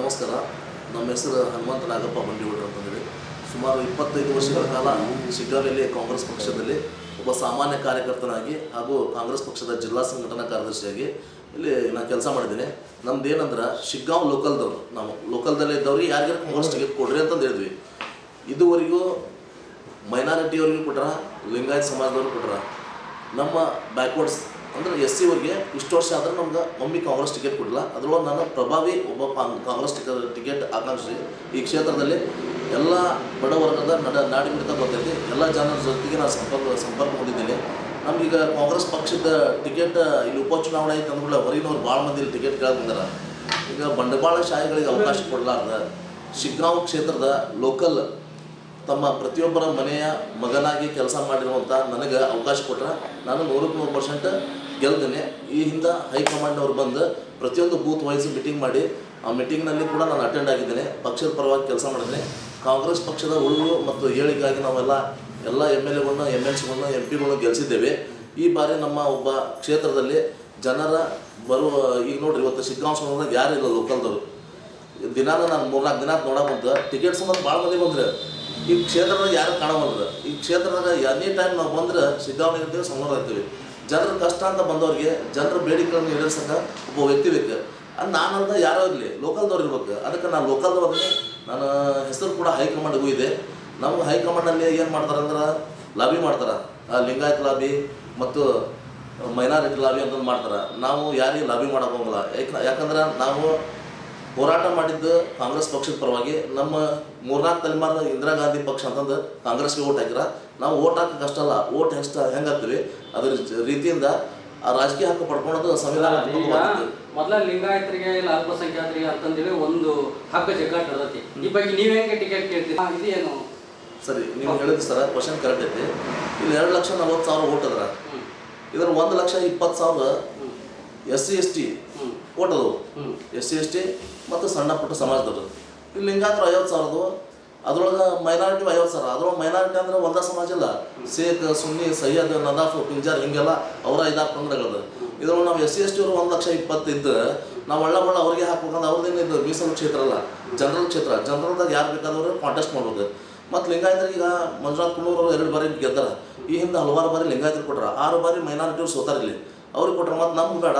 ನಮಸ್ಕಾರ. ನಮ್ಮ ಹೆಸರು ಹನುಮಂತ ನಾಗಪ್ಪ ಬಂಡಿಗೌಡರು ಅಂತಂದೇಳಿ ಸುಮಾರು ಇಪ್ಪತ್ತೈದು ವರ್ಷಗಳ ಕಾಲ ಶಿಗ್ಗಾವಿಯಲ್ಲಿ ಕಾಂಗ್ರೆಸ್ ಪಕ್ಷದಲ್ಲಿ ಒಬ್ಬ ಸಾಮಾನ್ಯ ಕಾರ್ಯಕರ್ತನಾಗಿ ಹಾಗೂ ಕಾಂಗ್ರೆಸ್ ಪಕ್ಷದ ಜಿಲ್ಲಾ ಸಂಘಟನಾ ಕಾರ್ಯದರ್ಶಿಯಾಗಿ ಇಲ್ಲಿ ನಾನು ಕೆಲಸ ಮಾಡಿದ್ದೀನಿ. ನಮ್ದು ಏನಂದ್ರೆ ಶಿಗ್ಗಾಂವ್ ಲೋಕಲ್ದವ್ರು ನಾವು. ಲೋಕಲ್ದಲ್ಲೇ ಇದ್ದವ್ರಿಗೆ ಯಾರಿಗಾರು ಕಾಂಗ್ರೆಸ್ ಟಿಕೆಟ್ ಕೊಡ್ರಿ ಅಂತಂದು ಹೇಳಿದ್ವಿ. ಇದುವರೆಗೂ ಮೈನಾರಿಟಿಯವ್ರಿಗೂ ಕೊಟ್ರ, ಲಿಂಗಾಯತ್ ಸಮಾಜದವ್ರಿಗೆ ಕೊಟ್ರ. ನಮ್ಮ ಬ್ಯಾಕ್ವರ್ಡ್ಸ್ ಅಂದ್ರೆ ಎಸ್ ಸಿ ಅವ್ರಿಗೆ ಇಷ್ಟು ವರ್ಷ ಆದ್ರೆ ನಮ್ಗೆ ಒಮ್ಮೆ ಕಾಂಗ್ರೆಸ್ ಟಿಕೆಟ್ ಕೊಡಲ್ಲ. ಅದ್ರೊಳಗೆ ನಾನು ಪ್ರಭಾವಿ ಒಬ್ಬ ಕಾಂಗ್- ಕಾಂಗ್ರೆಸ್ ಟಿಕೆಟ್ ಟಿಕೆಟ್ ಆಕಾಂಕ್ಷಿ ಈ ಕ್ಷೇತ್ರದಲ್ಲಿ ಎಲ್ಲ ಬಡವರ್ಗದ ನಡ ನಾಡಿ ಮಿಡಿತ ಬರ್ತೈತಿ ಎಲ್ಲ ಜನರ ಜೊತೆಗೆ ನಾನು ಸಂಪರ್ಕ ಸಂಪರ್ಕ ಹೊಂದಿದ್ದೀನಿ. ನಮ್ಗೀಗ ಕಾಂಗ್ರೆಸ್ ಪಕ್ಷದ ಟಿಕೆಟ್ ಇಲ್ಲಿ ಉಪಚುನಾವಣೆ ಐತೆ ಅಂದ್ಮೇಲೆ ಹೊರಗಿನವ್ರು ಭಾಳ ಮಂದಿ ಇಲ್ಲಿ ಟಿಕೆಟ್ ಕೇಳ್ತಿದ್ದಾರೆ ಈಗ ಬಂಡವಾಳ ಶಾಹಿಗಳಿಗೆ ಅವಕಾಶ ಕೊಡಲಾರ್ದ. ಶಿಗ್ಗಾಂವ್ ಕ್ಷೇತ್ರದ ಲೋಕಲ್ ತಮ್ಮ ಪ್ರತಿಯೊಬ್ಬರ ಮನೆಯ ಮಗನಾಗಿ ಕೆಲಸ ಮಾಡಿರುವಂಥ ನನಗೆ ಅವಕಾಶ ಕೊಟ್ರೆ ನಾನು ನೂರಕ್ಕೆ ನೂರು ಪರ್ಸೆಂಟ್ ಗೆಲ್ತೀನಿ. ಈ ಹಿಂದೆ ಹೈಕಮಾಂಡ್ನವ್ರು ಬಂದು ಪ್ರತಿಯೊಂದು ಬೂತ್ ವೈಸ್ ಮೀಟಿಂಗ್ ಮಾಡಿ, ಆ ಮೀಟಿಂಗ್ನಲ್ಲಿ ಕೂಡ ನಾನು ಅಟೆಂಡ್ ಆಗಿದ್ದೇನೆ. ಪಕ್ಷದ ಪರವಾಗಿ ಕೆಲಸ ಮಾಡಿದ್ದೀನಿ. ಕಾಂಗ್ರೆಸ್ ಪಕ್ಷದ ಉಳಿವು ಮತ್ತು ಏಳಿಗಾಗಿ ನಾವೆಲ್ಲ ಎಲ್ಲ ಎಂ ಎಲ್ ಎಗಳನ್ನ, ಎಂ ಎಲ್ ಸಿಗಳನ್ನ, ಎಂ ಪಿಗಳನ್ನ ಗೆಲ್ಲಿಸಿದ್ದೇವೆ ಈ ಬಾರಿ ನಮ್ಮ ಒಬ್ಬ ಕ್ಷೇತ್ರದಲ್ಲಿ ಜನರ ಬರುವ, ಈಗ ನೋಡ್ರಿ, ಇವತ್ತು ಶಿಗ್ಗಾಂವ್ ಯಾರಿಲ್ಲ ಲೋಕಲ್ದವರು ದಿನಾನ ನಾನು ಮೂರ್ನಾಲ್ಕು ದಿನ ನೋಡಕ್ಕೆ ಬಂತು. ಟಿಕೆಟ್ ಸಂಬಂಧ ಭಾಳ ಮಂದಿ ಬಂದ್ರೆ. ಈ ಕ್ಷೇತ್ರದಾಗ ಯಾರು ಕಾಣವಲ್ರ ಈ ಕ್ಷೇತ್ರದಾಗ ಎನಿ ಟೈಮ್ ನಾವು ಬಂದ್ರೆ ಸಿದ್ದಾವಣೆ ಇರ್ತೀವಿ ಸಂಗಡ ಇರ್ತೀವಿ ಜನರ ಕಷ್ಟ ಅಂತ ಬಂದವ್ರಿಗೆ ಜನರ ಬೇಡಿಕೆಗಳನ್ನು ಈಡೇರ್ಸಕ್ಕೆ ಒಬ್ಬ ವ್ಯಕ್ತಿ ಬೇಕು. ಅದು ನಾನಂತ ಯಾರೋ ಇರಲಿ, ಲೋಕಲ್ದವ್ರು ಇರ್ಬೇಕು. ಅದಕ್ಕೆ ನಾನು ಲೋಕಲ್ದವ್ರಿಗೆ ನನ್ನ ಹೆಸರು ಕೂಡ ಹೈಕಮಾಂಡ್ಗೂ ಇದೆ ನಮ್ಮ ಹೈಕಮಾಂಡಲ್ಲಿ ಏನು ಮಾಡ್ತಾರೆ ಅಂದ್ರೆ ಲಾಬಿ ಮಾಡ್ತಾರೆ. ಲಿಂಗಾಯತ್ ಲಾಬಿ ಮತ್ತು ಮೈನಾರಿಟಿ ಲಾಬಿ ಅಂತ ಮಾಡ್ತಾರೆ. ನಾವು ಯಾರಿಗೆ ಲಾಬಿ ಮಾಡೋಕ್ಕೋಗಲ್ಲ ಯಾಕೆ, ಯಾಕಂದ್ರೆ ನಾವು ಹೋರಾಟ ಮಾಡಿದ್ದ ಕಾಂಗ್ರೆಸ್ ಪಕ್ಷದ ಪರವಾಗಿ ನಮ್ಮ ಮೂರ್ನಾಲ್ಕು ತಲೆಮಾರಿನ ಇಂದಿರಾ ಗಾಂಧಿ ಪಕ್ಷ ಅಂತಂದು ಕಾಂಗ್ರೆಸ್ಗೆ ಓಟ್ ಹಾಕಿರ ನಾವು ಓಟ್ ಹಾಕಕ್ಕೆ ಅಲ್ಲ ಓಟ್ ಹೆಂಗೆ ಹೆಂಗೆ ಹಾಕ್ತೀವಿ? ಅದ್ರ ರೀತಿಯಿಂದ ಆ ರಾಜಕೀಯ ಹಕ್ಕು ಪಡ್ಕೊಳ್ಳೋದು ಸಂವಿಧಾನ ಮೊದಲ ಲಿಂಗಾಯತರಿಗೆ ಇಲ್ಲ ಅಲ್ಪಸಂಖ್ಯಾತರಿಗೆ ಅಂತಂದೇಳಿ ಒಂದು ಹಕ್ಕ ಜಗ್ಗಾಟ ಇರ್ತೈತಿ ಈ ಬಗ್ಗೆ ನೀವು ಹೆಂಗೆ ಟಿಕೆಟ್ ಕೇಳ್ತೀರಿ? ಹಾ, ಇದು ಏನು? ಸರಿ ನೀವು ಹೇಳಿದ್ರಿ ಸರ್ ಕ್ವಶನ್ ಕರೆಕ್ಟ್ ಐತಿ. ಇಲ್ಲಿ ಎರಡು ಲಕ್ಷ ನಲ್ವತ್ತು ಸಾವಿರ ಓಟ್ ಅದ್ರ. ಇದ್ರ ಒಂದು ಲಕ್ಷ ಇಪ್ಪತ್ತು ಸಾವಿರ ಎಸ್ ಸಿ ಎಸ್ ಟಿ ಹ್ಮ್. Vote S C S T ಮತ್ತು ಸಣ್ಣ ಪುಟ್ಟ ಸಮಾಜದವರು. ಇಲ್ಲಿ ಲಿಂಗಾಂತರ ಐವತ್ತು ಸಾವಿರದು ಅದ್ರೊಳಗೆ ಮೈನಾರಿಟಿ ಐವತ್ತು ಸಾವಿರ. ಅದ್ರೊಳಗೆ ಮೈನಾರಿಟಿ ಅಂದ್ರೆ ಒಂದೇ ಸಮಾಜ ಇಲ್ಲ. ಶೇಖ್ ಸುನ್ನಿ ಸೈಯದ್ ನದಾಫ್ ಪಿಂಜಾರ್ ಹಿಂಗೆಲ್ಲ ಅವರ ಐದಾರು ಪಂಗಡಗಳದ ಇದ್ರೊಳಗೆ ನಾವು ಎಸ್ ಸಿ ಎಸ್ ಟಿ ಅವರು ಒಂದು ಲಕ್ಷ ಇಪ್ಪತ್ತಿದ್ದು ನಾವು ಒಳ್ಳೆ ಒಳ್ಳೆ ಅವ್ರಿಗೆ ಹಾಕ್ಬೇಕಂದ್ರೆ ಅವ್ರದ್ದೇನು ಇದು ಮೀಸಲು ಕ್ಷೇತ್ರ ಅಲ್ಲ. ಜನರಲ್ ಕ್ಷೇತ್ರ. ಜನರಲ್ದಾಗ ಯಾರು ಬೇಕಾದವರು ಕಾಂಟೆಸ್ಟ್ ಮಾಡ್ಬೋದು. ಮತ್ತು ಲಿಂಗಾಯತರಿಗೆ ಈಗ ಮಂಜುನಾಥ್ ಕುಲೂರು ಅವರು ಎರಡು ಬಾರಿ ಗೆದ್ದಾರ ಈ ಹಿಂದೆ ಹಲವಾರು ಬಾರಿ ಲಿಂಗಾಯತರು ಕೊಟ್ರ. ಆರು ಬಾರಿ ಮೈನಾರಿಟಿಯವ್ರು ಸೋತಾರ ಇಲ್ಲಿ ಅವ್ರಿಗೆ ಕೊಟ್ರ ಮತ್ತು ನಮ್ಗೆ ಬೇಡ.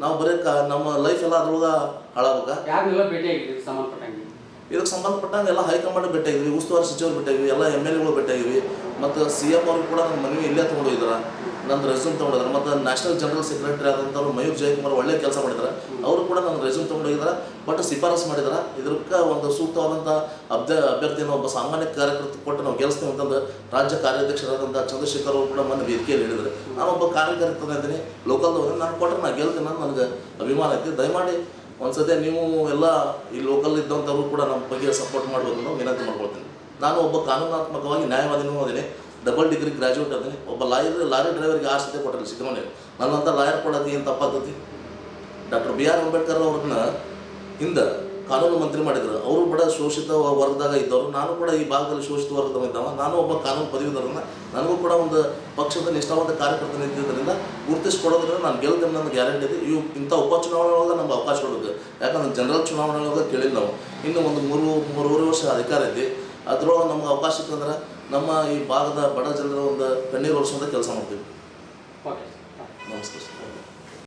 ನಾವು ಬರೀ ನಮ್ಮ ಲೈಫ್ ಎಲ್ಲ ಅದ್ರೊಳಗೆ ಹಾಳಾಗ ಯಾರನ್ನೆಲ್ಲ ಭೇಟಿ ಆಗಿದ್ದೀರಿ ಸಂಬಂಧಪಟ್ಟಂಗೆ? ಇದಕ್ಕೆ ಸಂಬಂಧಪಟ್ಟಂಗೆ ಎಲ್ಲ ಹೈಕಮಾಂಡ್ ಭೇಟಿಯಾಗಿದ್ವಿ, ಉಸ್ತುವಾರಿ ಸಚಿವರು ಭೇಟಿಯಾಗಿವಿ ಎಲ್ಲ ಎಂ ಎಲ್ ಎಗಳು ಭೇಟಿಯಾಗಿವಿ ಮತ್ತು ಸಿ ಎಂ ಅವ್ರಿಗೆ ಕೂಡ ನನ್ನ ಮನವಿ ಇಲ್ಲೇ ತೊಗೊಂಡೋಗಿದ್ದಾರೆ ನನ್ನ ರೆಸ್ಯೂಮ್ ತೊಗೊಂಡಿದ್ದಾರೆ ಮತ್ತು ನ್ಯಾಷನಲ್ ಜನರಲ್ ಸೆಕ್ರೆಟರಿ ಆದಂಥವ್ರು ಮಯೂರ್ ಜಯಕುಮಾರ್ ಒಳ್ಳೆ ಕೆಲಸ ಮಾಡಿದ್ದಾರೆ ಅವರು ಕೂಡ ನನ್ನ ರೆಸ್ಯೂಮ್ ತೊಗೊಂಡೋಗಿದ್ದಾರೆ ಬಟ್ ಶಿಫಾರಸ್ ಮಾಡಿದ್ದಾರೆ ಇದಕ್ಕೆ ಒಂದು ಸೂಕ್ತವಾದಂಥ ಅಭ್ಯ, ಅಭ್ಯರ್ಥಿಯನ್ನು ಒಬ್ಬ ಸಾಮಾನ್ಯ ಕಾರ್ಯಕರ್ತ ಕೊಟ್ಟು ನಾವು ಗೆಲ್ಲಿಸ್ತೀವಿ ಅಂತಂದು ರಾಜ್ಯ ಕಾರ್ಯಾಧ್ಯಕ್ಷರಾದಂಥ ಚಂದ್ರಶೇಖರ್ ಅವರು ಕೂಡ ಮೊನ್ನೆ ವೇದಿಕೆಯಲ್ಲಿ ಹೇಳಿದರು. ನಾನು ಒಬ್ಬ ಕಾರ್ಯಕರ್ತನ ಇದ್ದೀನಿ ಲೋಕಲ್ದವ್ರು ನಾನು ಕೊಟ್ಟರೆ ನಾನು ಗೆಲ್ತೀನಿ ನನಗೆ ಅಭಿಮಾನ ಐತಿ. ದಯಮಾಡಿ ಒಂದ್ಸತಿ ನೀವು ಎಲ್ಲ ಈ ಲೋಕಲ್ ಇದ್ದಂಥವ್ರು ಕೂಡ ನಮ್ಮ ಬಗ್ಗೆ ಸಪೋರ್ಟ್ ಮಾಡಬೇಕು ವಿನಂತಿ ಮಾಡ್ಕೊಳ್ತೀನಿ. ನಾನು ಒಬ್ಬ ಕಾನೂನಾತ್ಮಕವಾಗಿ ನ್ಯಾಯವಾದಿನೂ ಅದೇನೆ ಡಬಲ್ ಡಿಗ್ರಿ ಗ್ರಾಜುಯೇಟ್ ಅದೇ ಒಬ್ಬ ಲಾಯರ್ ಲಾರಿ ಡ್ರೈವರ್ಗೆ ಆರು ಸತಿ ಕೊಟ್ಟರೆ ಸಿದ್ದಮನೆ ನನ್ನಂಥ ಲಾಯರ್ ಕೊಡೋದು ಏನು ತಪ್ಪಾಗ್ತೈತಿ. ಡಾಕ್ಟರ್ ಬಿ ಆರ್ ಅಂಬೇಡ್ಕರ್ ಅವ್ರನ್ನ ಹಿಂದೆ ಕಾನೂನು ಮಂತ್ರಿ ಮಾಡಿದ್ರು. ಅವರು ಕೂಡ ಶೋಷಿತ ವರ್ಗದಾಗ ಇದ್ದವರು. ನಾನು ಕೂಡ ಈ ಭಾಗದಲ್ಲಿ ಶೋಷಿತ ಇದ್ದವ. ನಾನು ಒಬ್ಬ ಕಾನೂನು ಪದವೀಧರನ. ನನಗೂ ಕೂಡ ಒಂದು ಪಕ್ಷದ ನಿಷ್ಠಾವಂತ ಕಾರ್ಯಕರ್ತನ ಇದ್ದಿದ್ದರಿಂದ ಗುರುತಿಸ್ಕೊಡೋದ್ರಿಂದ ನಾನು ಗೆಲ್ತೇನೆ ನನ್ನ ಗ್ಯಾರಂಟಿ ಇದೆ. ಇವು ಇಂಥ ಉಪಚುನಾವಣೆ ಒಳಗೆ ನಮ್ಗೆ ಅವಕಾಶ ಕೊಡೋದು ಯಾಕಂದ್ರೆ ಜನರಲ್ ಚುನಾವಣೆ ಒಳಗೆ ಕೇಳಿಲ್ಲ ನಾವು. ಇನ್ನು ಒಂದು ಮೂರು ಮೂರುವರೆ ವರ್ಷ ಅಧಿಕಾರ ಐತಿ ಅದರೊಳಗೆ ನಮ್ಗೆ ಅವಕಾಶ ಇತ್ತಂದ್ರೆ ನಮ್ಮ ಈ ಭಾಗದ ಬಡ ಜನರ ಒಂದು ಕಣ್ಣೀರು ವರ್ಷದ ಕೆಲಸ ಮಾಡ್ತೀವಿ. ನಮಸ್ಕಾರ